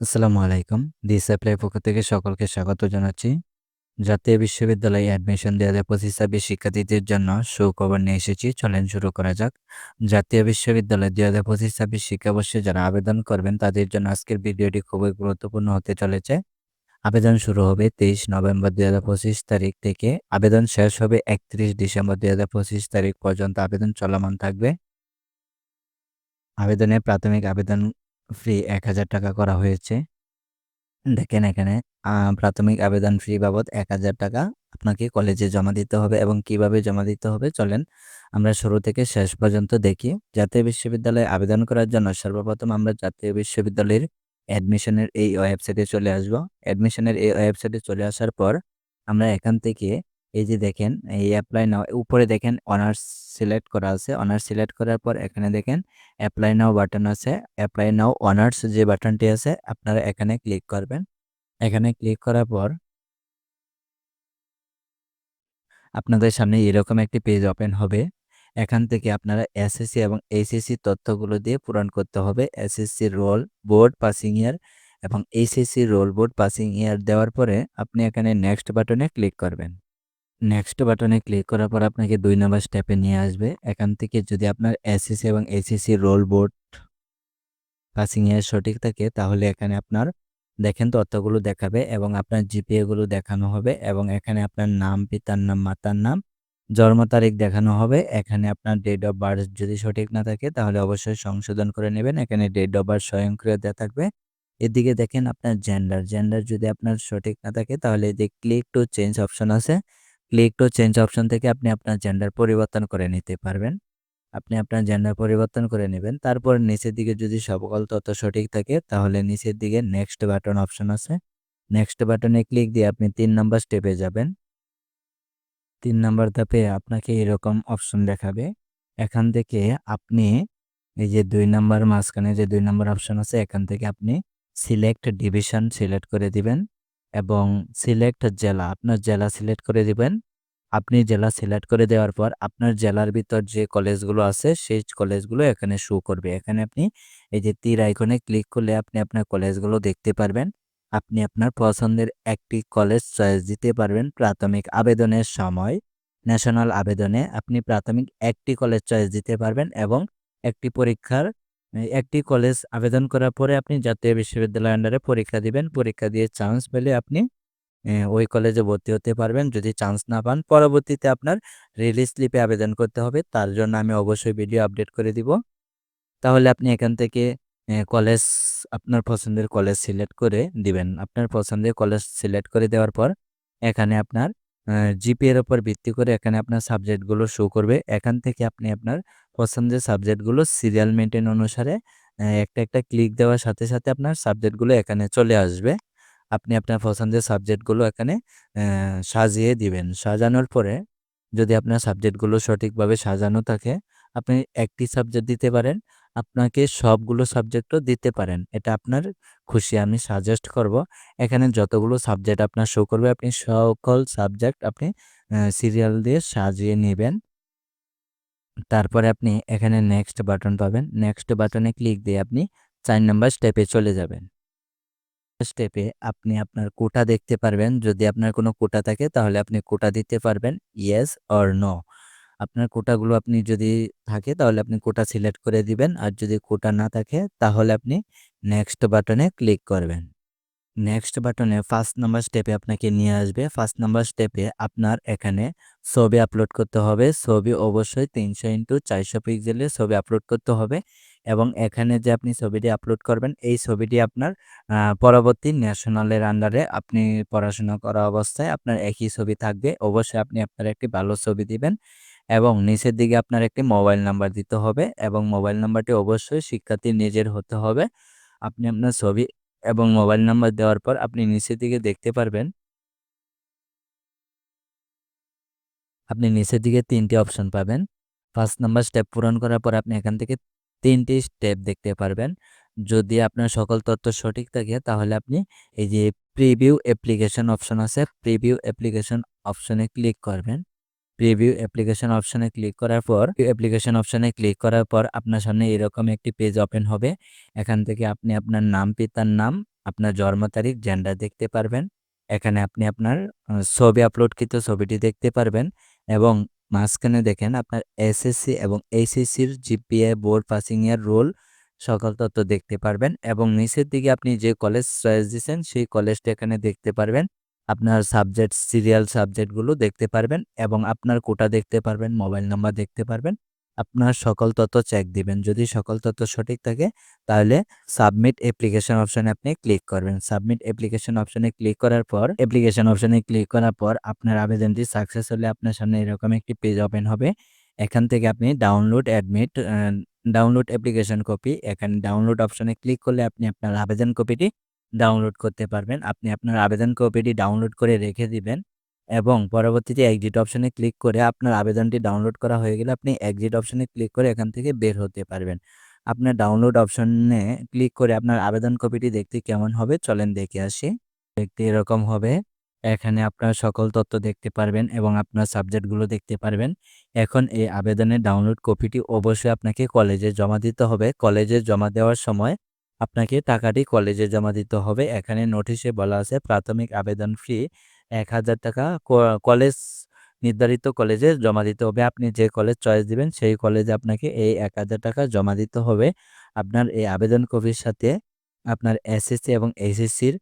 আসসালামু আলাইকুম। This apply পক্ষ থেকে সকলকে স্বাগত জানাচ্ছি। জাতীয় বিশ্ববিদ্যালয়ে অ্যাডমিশন ২০২৫-২৬ শিক্ষার্থীদের জন্য সুখবর নিয়ে এসেছি। চলেন শুরু করা যাক। জাতীয় বিশ্ববিদ্যালয়ে ২০২৫-২৬ শিক্ষাবর্ষে যারা আবেদন করবেন, তাদের জন্য আজকের ভিডিওটি খুবই গুরুত্বপূর্ণ হতে চলেছে। আবেদন শুরু হবে ২৩ নভেম্বর ২০২৫ তারিখ থেকে। আবেদন শেষ হবে ৩১ ডিসেম্বর ২০২৫ তারিখ পর্যন্ত আবেদন চলমান থাকবে। আবেদনে প্রাথমিক আবেদন ফি ৳১,০০০ করা হয়েছে। দেখেন এখানে প্রাথমিক আবেদন ফি বাবদ ৳১,০০০ আপনাকে কলেজে জমা দিতে হবে এবং কীভাবে জমা দিতে হবে চলেন আমরা শুরু থেকে শেষ পর্যন্ত দেখি। জাতীয় বিশ্ববিদ্যালয়ে আবেদন করার জন্য সর্বপ্রথম আমরা জাতীয় বিশ্ববিদ্যালয়ের অ্যাডমিশনের এই ওয়েবসাইটে চলে আসব। অ্যাডমিশনের এই ওয়েবসাইটে চলে আসার পর আমরা এখান থেকে এই যে দেখেন এই অ্যাপ্লাই নাও উপরে দেখেন অনার্স সিলেক্ট করা আছে। অনার্স সিলেক্ট করার পর এখানে দেখেন অ্যাপ্লাই নাও বাটন আছে। অ্যাপ্লাই নাও অনার্স যে বাটনটি আছে আপনারা এখানে ক্লিক করবেন। এখানে ক্লিক করার পর আপনাদের সামনে এরকম একটি পেজ ওপেন হবে। এখান থেকে আপনারা এসএসসি এবং এইচএসসি তথ্যগুলো দিয়ে পূরণ করতে হবে। SSC roll, board, passing year এবং HSC roll, board, passing year দেওয়ার পরে আপনি এখানে নেক্সট বাটনে ক্লিক করবেন। নেক্সট বাটনে ক্লিক করার পর আপনাকে দুই নাম্বার স্টেপে নিয়ে আসবে। এখান থেকে যদি আপনার এসএসসি এবং HSC roll, board, passing year সঠিক থাকে তাহলে এখানে আপনার দেখেন তথ্যগুলো দেখাবে এবং আপনার জিপিএ গুলো দেখানো হবে এবং এখানে আপনার নাম, পিতার নাম, মাতার নাম, জন্ম তারিখ দেখানো হবে। এখানে আপনার ডেট অফ বার্থ যদি সঠিক না থাকে তাহলে অবশ্যই সংশোধন করে নেবেন। এখানে ডেট অফ বার্থ স্বয়ংক্রিয় দেওয়া থাকবে। এদিকে দেখেন আপনার জেন্ডার, জেন্ডার যদি আপনার সঠিক না থাকে তাহলে যে ক্লিক টু চেঞ্জ অপশন আছে। ক্লিক টু চেঞ্জ অপশন থেকে আপনি আপনার জেন্ডার পরিবর্তন করে নিতে পারবেন। আপনি আপনার জেন্ডার পরিবর্তন করে নেবেন। তারপর নিচের দিকে যদি সকল তথ্য সঠিক থাকে, তাহলে নিচের দিকে নেক্সট বাটন অপশন আছে। নেক্সট বাটনে ক্লিক দিয়ে আপনি তিন নম্বর স্টেপে যাবেন। তিন নাম্বার ধাপে আপনাকে এরকম অপশন দেখাবে। এখান থেকে আপনি এই যে দুই নম্বর মাঝখানে যে দুই নম্বর অপশন আছে, এখান থেকে আপনি সিলেক্ট ডিভিশন সিলেক্ট করে দিবেন এবং সিলেক্ট জেলা, আপনার জেলা সিলেক্ট করে দিবেন। আপনি জেলা সিলেক্ট করে দেওয়ার পর আপনার জেলার ভিতর যে কলেজগুলো আছে, সেই কলেজগুলো এখানে শো করবে। এখানে আপনি এই যে তীর আইকনে ক্লিক করলে আপনি আপনার কলেজগুলো দেখতে পারবেন। আপনি আপনার পছন্দের একটি কলেজ চয়েস দিতে পারবেন প্রাথমিক আবেদনের সময়। ন্যাশনাল আবেদনে আপনি প্রাথমিক একটি কলেজ চয়েস দিতে পারবেন এবং একটি পরীক্ষার, একটি কলেজ আবেদন করার পরে আপনি জাতীয় বিশ্ববিদ্যালয় আন্ডারে পরীক্ষা দিবেন। পরীক্ষা দিয়ে চান্স পেলে আপনি ওই কলেজে ভর্তি হতে পারবেন। যদি চান্স না পান পরবর্তীতে আপনার রিলিজ স্লিপে আবেদন করতে হবে। তার জন্য আমি অবশ্যই ভিডিও আপডেট করে দিব। তাহলে আপনি এখান থেকে কলেজ আপনার পছন্দের কলেজ সিলেক্ট করে দিবেন। আপনার পছন্দের কলেজ সিলেক্ট করে দেওয়ার পর এখানে আপনার জিপিএর উপর ভিত্তি করে এখানে আপনার সাবজেক্টগুলো শো করবে। এখান থেকে আপনি আপনার পছন্দের সাবজেক্টগুলো সিরিয়াল মেইনটেইন অনুসারে একটা, একটা ক্লিক দেওয়ার সাথে, সাথে আপনার সাবজেক্টগুলো এখানে চলে আসবে। আপনি আপনার পছন্দের সাবজেক্টগুলো এখানে সাজিয়ে দিবেন। সাজানোর পরে যদি আপনার সাবজেক্টগুলো সঠিকভাবে সাজানো থাকে, আপনি একটি সাবজেক্ট দিতে পারেন। আপনাকে সবগুলো সাবজেক্টও দিতে পারেন। এটা আপনার খুশি, আমি সাজেস্ট করব। এখানে যতগুলো সাবজেক্ট আপনার শো করবে, আপনি সকল সাবজেক্ট আপনি সিরিয়াল দিয়ে সাজিয়ে নেবেন তারপরে আপনি এখানে নেক্সট বাটন পাবেন। নেক্সট বাটনে ক্লিক দিয়ে আপনি চার নাম্বার স্টেপে চলে যাবেন। স্টেপে আপনি আপনার কোটা দেখতে পারবেন। যদি আপনার কোনো কোটা থাকে, তাহলে আপনি কোটা দিতে পারবেন ইয়েস অর নো। আপনার কোটাগুলো আপনি যদি থাকে, তাহলে আপনি কোটা সিলেক্ট করে দিবেন। আর যদি কোটা না থাকে, তাহলে আপনি নেক্সট বাটনে ক্লিক করবেন। নেক্সট বাটনে ফার্স্ট নাম্বার স্টেপে আপনাকে নিয়ে আসবে। ফার্স্ট নাম্বার স্টেপে আপনার এখানে ছবি আপলোড করতে হবে। ছবি অবশ্যই ৩০০x৪০০ পিক্সেলের ছবি আপলোড করতে হবে এবং এখানে যে আপনি ছবিটি আপলোড করবেন, এই ছবিটি আপনার পরবর্তী ন্যাশনালের আন্ডারে আপনি পড়াশোনা করা অবস্থায় আপনার একই ছবি থাকবে। অবশ্যই আপনি আপনার একটি ভালো ছবি দিবেন এবং নিচের দিকে আপনার একটি মোবাইল নাম্বার দিতে হবে এবং মোবাইল নাম্বারটি অবশ্যই শিক্ষার্থীর নিজের হতে হবে। আপনি আপনার ছবি এবং মোবাইল নাম্বার দেওয়ার পর আপনি নিচের দিকে দেখতে পারবেন আপনি নিচের দিকে ৩ টি অপশন পাবেন। ফার্স্ট নাম্বার স্টেপ পূরণ করার পর আপনি এখান থেকে ৩ টি স্টেপ দেখতে পারবেন। যদি আপনার সকল তথ্য সঠিক থাকে তাহলে আপনি এই যে প্রিভিউ অ্যাপ্লিকেশন অপশন আছে, প্রিভিউ অ্যাপ্লিকেশন অপশনে ক্লিক করবেন। প্রিভিউ অ্যাপ্লিকেশন অপশনে ক্লিক করার পর অ্যাপ্লিকেশন অপশনে ক্লিক করার পর আপনার সামনে এরকম একটি পেজ ওপেন হবে। এখান থেকে আপনি আপনার নাম, পিতার নাম আপনার জন্ম তারিখ, জেন্ডার দেখতে পারবেন। এখানে আপনি আপনার ছবি আপলোডকৃত ছবিটি দেখতে পারবেন এবং মাঝখানে দেখেন আপনার এসএসসি এবং এইচএসসির GPA, board passing year, roll সকল তথ্য দেখতে পারবেন এবং নিচের দিকে আপনি যে কলেজ চয়েস দিয়েছেন সেই কলেজটা এখানে দেখতে পারবেন। আপনার সাবজেক্ট, সিরিয়াল সাবজেক্টগুলো দেখতে পারবেন এবং আপনার কোটা দেখতে পারবেন, মোবাইল নাম্বার দেখতে পারবেন। আপনার সকল তথ্য চেক দিবেন। যদি সকল তথ্য সঠিক থাকে, তাহলে সাবমিট অ্যাপ্লিকেশন অপশনে আপনি ক্লিক করবেন। সাবমিট অ্যাপ্লিকেশন অপশনে ক্লিক করার পর অ্যাপ্লিকেশন অপশনে ক্লিক করার পর আপনার আবেদনটি সাকসেস হলে আপনার সামনে এরকম একটি পেজ ওপেন হবে। এখান থেকে আপনি download admit download application copy এখানে ডাউনলোড অপশনে ক্লিক করলে আপনি আপনার আবেদন কপিটি ডাউনলোড করতে পারবেন। আপনি আপনার আবেদন কপিটি ডাউনলোড করে রেখে দিবেন এবং পরবর্তীতে এক্সিট অপশনে ক্লিক করে আপনার আবেদনটি ডাউনলোড করা হয়ে গেলে আপনি এক্সিট অপশনে ক্লিক করে এখান থেকে বের হতে পারবেন। আপনার ডাউনলোড অপশনে ক্লিক করে আপনার আবেদন কপিটি দেখতে কেমন হবে চলেন দেখে আসি। দেখতে এরকম হবে। এখানে আপনার সকল তথ্য দেখতে পারবেন এবং আপনার সাবজেক্টগুলো দেখতে পারবেন। এখন এই আবেদনের ডাউনলোড কপিটি অবশ্যই আপনাকে কলেজে জমা দিতে হবে। কলেজে জমা দেওয়ার সময় আপনাকে টাকাটি কলেজে জমা দিতে হবে। এখানে নোটিশে বলা আছে প্রাথমিক আবেদন ফি ৳১,০০০ ক কলেজ নির্ধারিত কলেজে জমা দিতে হবে। আপনি যে কলেজ চয়েস দিবেন সেই কলেজে আপনাকে এই ৳১,০০০ জমা দিতে হবে। আপনার এই আবেদন কপির সাথে আপনার এসএসসি এবং এইচএসসির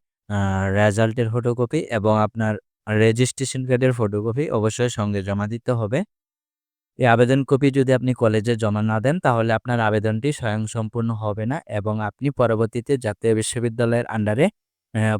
রেজাল্টের ফটোকপি এবং আপনার রেজিস্ট্রেশন কার্ডের ফটোকপি অবশ্যই সঙ্গে জমা দিতে হবে। এই আবেদন কপি যদি আপনি কলেজে জমা না দেন তাহলে আপনার আবেদনটি স্বয়ংসম্পূর্ণ হবে না এবং আপনি পরবর্তীতে জাতীয় বিশ্ববিদ্যালয়ের আন্ডারে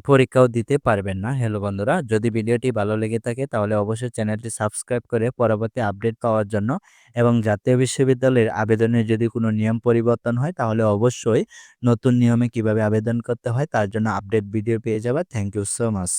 পরীক্ষাও দিতে পারবেন না। হ্যালো বন্ধুরা, যদি ভিডিওটি ভালো লেগে থাকে তাহলে অবশ্যই চ্যানেলটি সাবস্ক্রাইব করে পরবর্তী আপডেট পাওয়ার জন্য এবং জাতীয় বিশ্ববিদ্যালয়ের আবেদনের যদি কোনো নিয়ম পরিবর্তন হয় তাহলে অবশ্যই নতুন নিয়মে কীভাবে আবেদন করতে হয় তার জন্য আপডেট ভিডিও পেয়ে যাবে থ্যাংক ইউ সো মাচ।